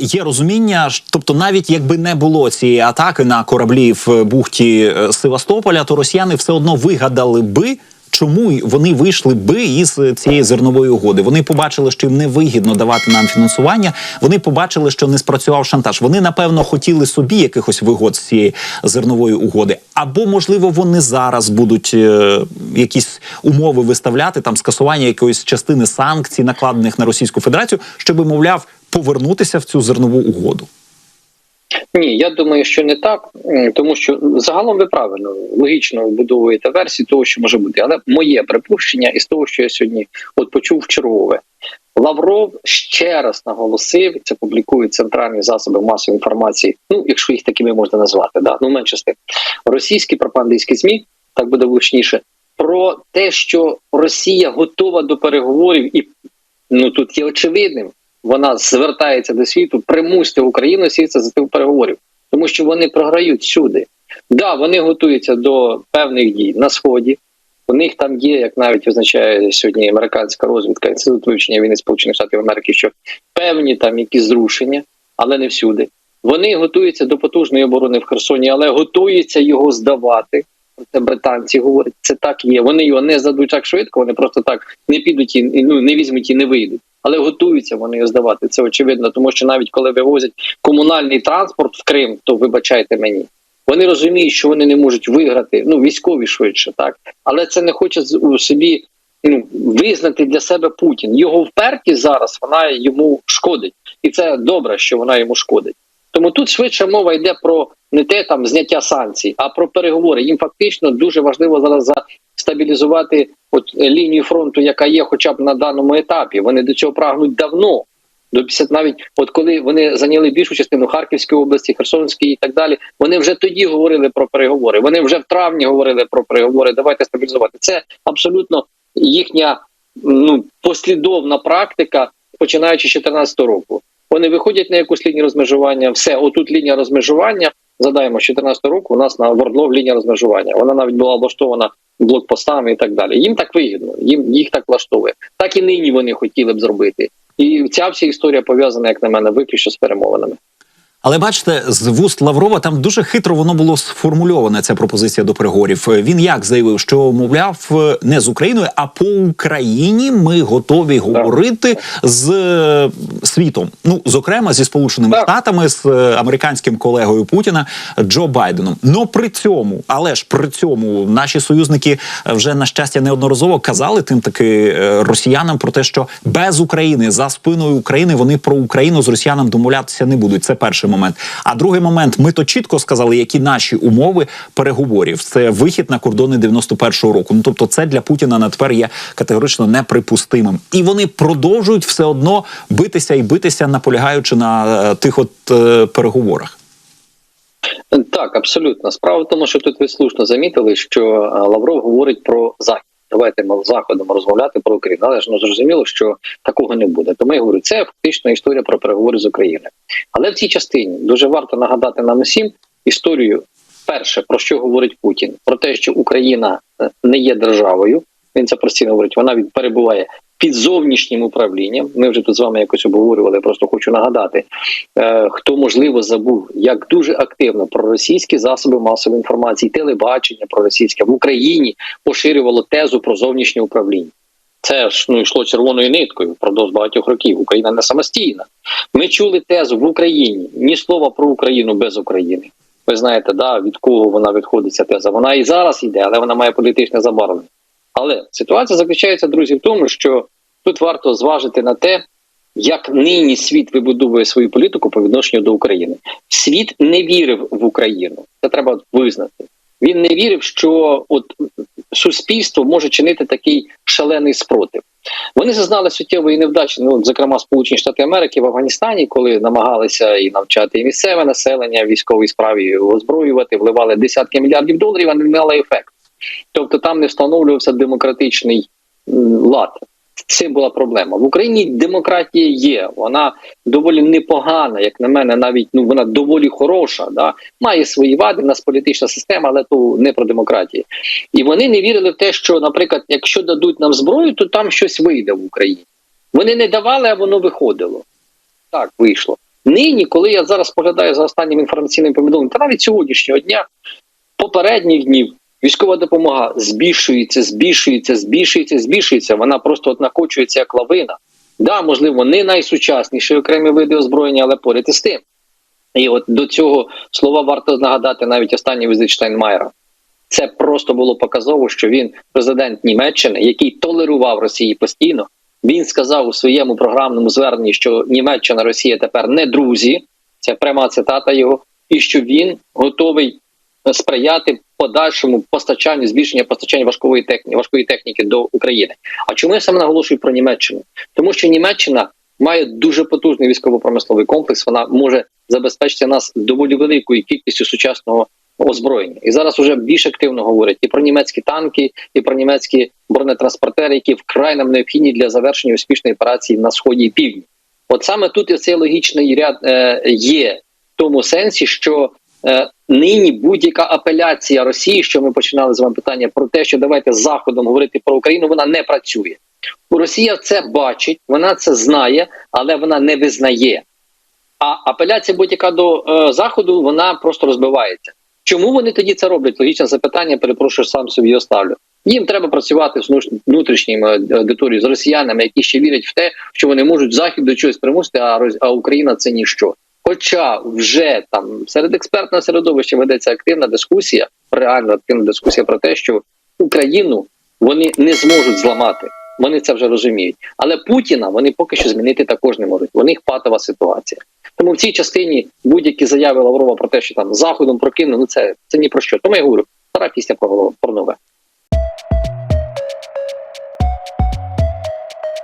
є розуміння, тобто, навіть якби не було цієї атаки на кораблі в бухті е, Севастополя, то росіяни все одно вигадали би. Чому вони вийшли би із цієї зернової угоди? Вони побачили, що їм невигідно давати нам фінансування. Вони побачили, що не спрацював шантаж. Вони напевно хотіли собі якихось вигод з цієї зернової угоди. Або можливо вони зараз будуть е, якісь умови виставляти там скасування якоїсь частини санкцій, накладених на Російську Федерацію, щоб мовляв повернутися в цю зернову угоду. Ні, я думаю, що не так, тому що загалом ви правильно логічно вбудовуєте версії того, що може бути. Але моє припущення із того, що я сьогодні от почув чергове. Лавров ще раз наголосив, це публікують центральні засоби масової інформації. Ну, якщо їх такими можна назвати, да ну менше з тим. Російські пропагандистські змі, так буде влучніше, про те, що Росія готова до переговорів, і ну тут є очевидним. Вона звертається до світу, примусьте Україну сісти за тим переговорів, тому що вони програють всюди. Да, вони готуються до певних дій на сході. У них там є, як навіть визначає сьогодні американська розвідка інститут вивчення війни Сполучених Штатів Америки, що певні там якісь зрушення, але не всюди. Вони готуються до потужної оборони в Херсоні, але готуються його здавати. Це британці говорять, це так є. Вони його не здадуть так швидко, вони просто так не підуть і, ну не візьмуть і не вийдуть. Але готуються вони його здавати. Це очевидно, тому що навіть коли вивозять комунальний транспорт в Крим, то вибачайте мені. Вони розуміють, що вони не можуть виграти, ну військові швидше, так але це не хоче у собі ну визнати для себе Путін. Його впертість зараз вона йому шкодить, і це добре, що вона йому шкодить. Тому тут швидше мова йде про не те там зняття санкцій, а про переговори. Їм фактично дуже важливо зараз стабілізувати от е, лінію фронту, яка є, хоча б на даному етапі. Вони до цього прагнуть давно. До 50 навіть от коли вони зайняли більшу частину Харківської області, Херсонської і так далі, вони вже тоді говорили про переговори. Вони вже в травні говорили про переговори. Давайте стабілізувати. Це абсолютно їхня ну послідовна практика, починаючи з 2014 року. Вони виходять на якусь лінію розмежування. Все, отут лінія розмежування. Задаємо з 2014 року. У нас на Вордлов лінія розмежування. Вона навіть була облаштована блокпостами і так далі. Їм так вигідно, їм їх так влаштовує. Так і нині вони хотіли б зробити. І ця вся історія пов'язана, як на мене, виключно з перемовинами. Але бачите, з вуст Лаврова там дуже хитро воно було сформульоване. Ця пропозиція до переговорів. Він як заявив, що мовляв не з Україною, а по Україні ми готові говорити з е, світом. Ну зокрема зі сполученими Так. штатами, з е, американським колегою Путіна Джо Байденом. Но при цьому, але ж при цьому наші союзники е, вже на щастя неодноразово казали тим таки е, росіянам про те, що без України за спиною України вони про Україну з росіянам домовлятися не будуть. Це перший момент. А другий момент, ми то чітко сказали, які наші умови переговорів. Це вихід на кордони 91-го року. Ну тобто, це для Путіна на тепер є категорично неприпустимим. І вони продовжують все одно битися і битися, наполягаючи на е, тих от е, переговорах. Так, абсолютно. Справа в тому, що тут ви слушно замітили, що е, Лавров говорить про захід. Давайте ми з заходом розмовляти про Україну. Але ж ну зрозуміло, що такого не буде. Тому я говорю, це фактично історія про переговори з Україною. Але в цій частині дуже варто нагадати нам усім історію. Перше, про що говорить Путін? Про те, що Україна е, не є державою. Він це постійно говорить. Вона перебуває під зовнішнім управлінням. Ми вже тут з вами якось обговорювали. Просто хочу нагадати, е, хто можливо забув, як дуже активно проросійські засоби масової інформації, телебачення проросійське в Україні поширювало тезу про зовнішнє управління. Це ж ну йшло червоною ниткою впродовж багатьох років. Україна не самостійна. Ми чули тезу в Україні ні слова про Україну без України. Ви знаєте, да, від кого вона відходить ця теза. Вона і зараз йде, але вона має політичне забарвлення. Але ситуація заключається, друзі, в тому, що тут варто зважити на те, як нині світ вибудовує свою політику по відношенню до України. Світ не вірив в Україну. Це треба визнати. Він не вірив, що от суспільство може чинити такий шалений спротив. Вони зазнали суттєвої невдачі, ну зокрема Сполучені Штати Америки в Афганістані, коли намагалися і навчати і місцеве населення військовій справі озброювати, вливали десятки мільярдів доларів, а не мали ефект. Тобто там не встановлювався демократичний лад. Цим була проблема. В Україні демократія є, вона доволі непогана, як на мене, навіть ну вона доволі хороша. Да? Має свої вади, в нас політична система, але то не про демократію. І вони не вірили в те, що, наприклад, якщо дадуть нам зброю, то там щось вийде в Україні. Вони не давали, а воно виходило. Так вийшло. Нині, коли я зараз поглядаю за останнім інформаційним повідомленням, та навіть сьогоднішнього дня, попередніх днів, військова допомога збільшується, збільшується, збільшується, збільшується. Вона просто от накочується як лавина. Да, можливо, не найсучасніші окремі види озброєння, але поряд із тим. І от до цього слова варто нагадати навіть останній візит Штайнмаєра. Це просто було показово, що він президент Німеччини, який толерував Росії постійно. Він сказав у своєму програмному зверненні, що Німеччина Росія тепер не друзі. Це пряма цитата його, і що він готовий сприяти подальшому постачанню, збільшення постачання важкої техніки, важкої техніки до України. А чому я саме наголошую про Німеччину? Тому що Німеччина має дуже потужний військово-промисловий комплекс. Вона може забезпечити нас доволі великою кількістю сучасного озброєння. І зараз вже більш активно говорять і про німецькі танки, і про німецькі бронетранспортери, які вкрай нам необхідні для завершення успішної операції на сході і півдні. От саме тут цей логічний ряд е, є в тому сенсі, що нині будь-яка апеляція Росії, що ми починали з вами питання про те, що давайте з заходом говорити про Україну, вона не працює. Росія це бачить, вона це знає, але вона не визнає. А апеляція будь-яка до е, заходу вона просто розбивається. Чому вони тоді це роблять? Логічне запитання, перепрошую, сам собі його ставлю. Їм треба працювати з внуш- внутрішніми аудиторією, з росіянами, які ще вірять в те, що вони можуть захід до чогось примусити, а Україна це ніщо. Хоча вже там серед експертного середовища ведеться активна дискусія, реально активна дискусія про те, що Україну вони не зможуть зламати. Вони це вже розуміють. Але Путіна вони поки що змінити також не можуть. У них патова ситуація. Тому в цій частині будь-які заяви Лаврова про те, що там заходом прокинули, ну це, це ні про що. Тому я говорю, стара пісня про, про нове.